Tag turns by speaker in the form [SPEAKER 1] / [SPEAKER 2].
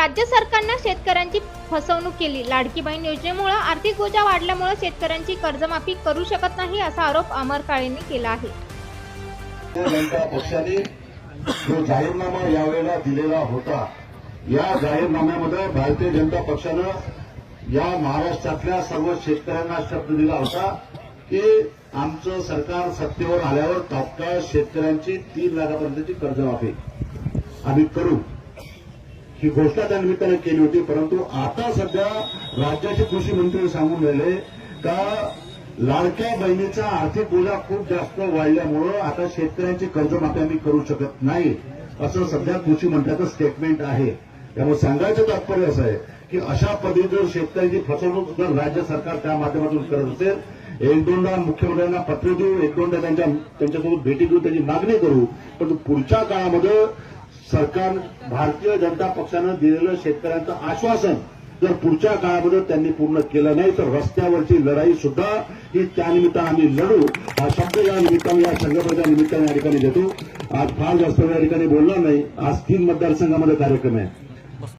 [SPEAKER 1] राज्य सरकारनं शेतकऱ्यांची फसवणूक केली. लाडकी बहीण योजनेमुळे आर्थिक बोजा वाढल्यामुळे शेतकऱ्यांची कर्जमाफी करू शकत नाही असा आरोप अमर काळेंनी केला आहे.
[SPEAKER 2] पक्षाने जो जाहीरनामा यावेळेला दिलेला होता या जाहीरनाम्यामध्ये भारतीय जनता पक्षानं या महाराष्ट्रातल्या सर्व शेतकऱ्यांना शब्द दिला होता की आमचं सरकार सत्तेवर आल्यावर तात्काळ शेतकऱ्यांची तीन लाखापर्यंतची कर्जमाफी आम्ही करू. ही घोषणा त्या निमित्तानं केली होती परंतु आता सध्या राज्याचे कृषी मंत्री सांगून राहिले का लाडक्या बहिणीचा आर्थिक बोजा खूप जास्त वाढल्यामुळं आता शेतकऱ्यांची कर्जमाफी आम्ही करू शकत नाही असं सध्या कृषी मंत्र्याचं स्टेटमेंट आहे. त्यामुळे सांगायचं तात्पर्य असं आहे की अशा पद्धतीने जर शेतकऱ्यांची फसवणूक जर राज्य सरकार त्या माध्यमातून करत असेल एक दोनदा मुख्यमंत्र्यांना पत्र देऊ एक दोनदा त्यांच्या त्यांच्यासोबत भेटी देऊ त्यांची मागणी करू परंतु पुढच्या काळामध्ये सरकार भारतीय जनता पक्षानं दिलेलं शेतकऱ्यांचं आश्वासन जर पुढच्या काळामध्ये त्यांनी पूर्ण केलं नाही तर रस्त्यावरची लढाई सुद्धा ही त्यानिमित्तानं आम्ही लढू. हा शब्द या निमित्तानं या संघर्षाच्या निमित्तानं या ठिकाणी देतो. आज फार जास्त या ठिकाणी बोलणार नाही. आज तीन मतदारसंघामध्ये कार्यक्रम आहे.